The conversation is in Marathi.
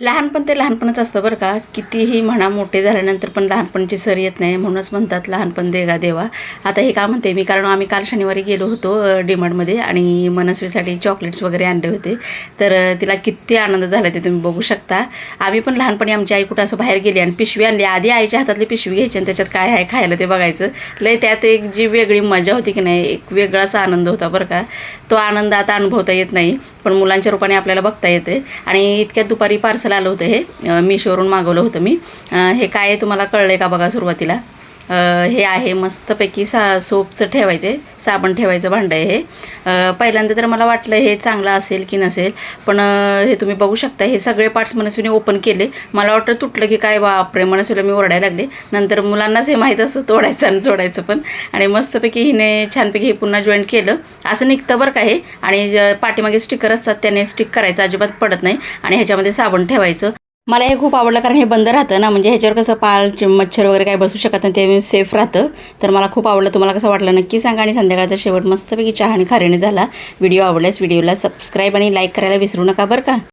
लहानपण ते लहानपणच असतं बरं का. कितीही म्हणा मोठे झाल्यानंतर पण लहानपणची सर येत नाही म्हणूनच म्हणतात लहानपण देगा देवा. आता हे का म्हणते मी? कारण आम्ही काल शनिवारी गेलो होतो डिमांडमध्ये आणि मनस्वीसाठी चॉकलेट्स वगैरे आणले होते. तर तिला किती आनंद झाला ते तुम्ही बघू शकता. आम्ही पण लहानपणी आमची आई कुठं असं बाहेर गेली आणि पिशवी आणली. आधी आईच्या हातातली पिशवी घ्यायची आणि त्याच्यात काय आहे खायला ते बघायचं. लय त्यात एक जी वेगळी मजा होती की नाही एक वेगळाच आनंद होता बरं का. तो आनंद आता अनुभवता येत नाही पण मुलांच्या रूपाने आपल्याला बघता येते. आणि इतक्यात दुपारी पार्सल आलं होतं हे? मिशोवरून मागवलं होतं मी. हे काय आहे तुम्हाला कळलं का बघा सुरुवातीला? हे आहे मस्तपैकी सा सोपचं ठेवायचे साबण ठेवायचं भांडं आहे हे पहिल्यांदा तर मला वाटलं हे चांगलं असेल की नसेल पण हे तुम्ही बघू शकता हे सगळे पार्ट्स मनस्वीने ओपन केले. मला वाटतं तुटलं की काय बापरे मनस्वीला मी ओरडायला लागले. नंतर मुलांनाच हे माहीत असतं तोडायचं आणि जोडायचं पण. आणि मस्तपैकी हिने छानपैकी हे पुन्हा जॉईंट केलं. असं निघतं बरं का हे. आणि पाठीमागे स्टिकर असतात त्याने स्टिक करायचं अजिबात पडत नाही. आणि ह्याच्यामध्ये साबण ठेवायचं. मला हे खूप आवडलं कारण हे बंद राहतं ना म्हणजे ह्याच्यावर कसं पाल मच्छर वगैरे काय बसू शकत नाही ते सेफ राहतं. तर मला खूप आवडलं तुम्हाला कसं वाटलं नक्की सांगा आणि संध्याकाळचा शेवट मस्तपैकी चहा आणि खारीने झाला. व्हिडिओ आवडल्यास व्हिडिओला सबस्क्राईब आणि लाईक करायला विसरू नका बरं का?